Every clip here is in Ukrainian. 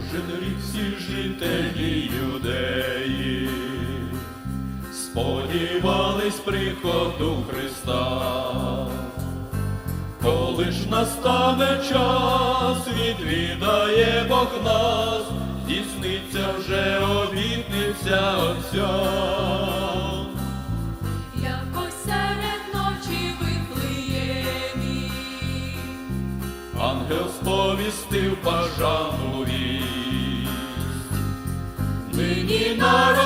кожен рік всі жителі юдеї сподівались приходу Христа. Коли ж настане час, відвідає Бог нас, дійсниться вже обітниця Отця. Ангел сповістив бажану in our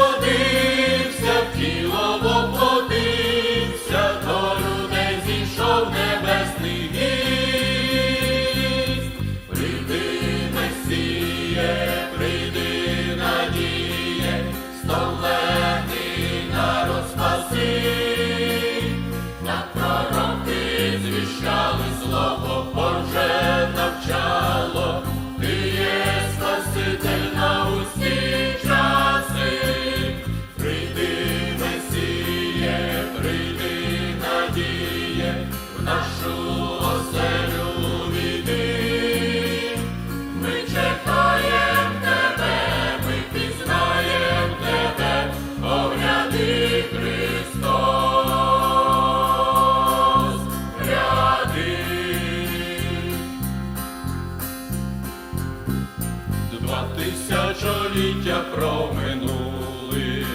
тисячоліття проминули,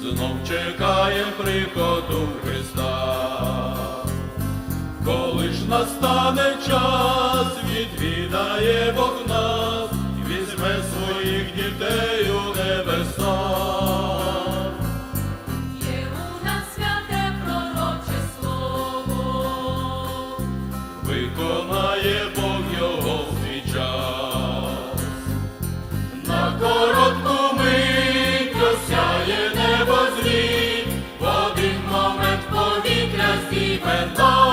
знов чекаєм приходу Христа. Коли ж настане час, відвідає Бог нас, візьме своїх дітей у небеса. є vive el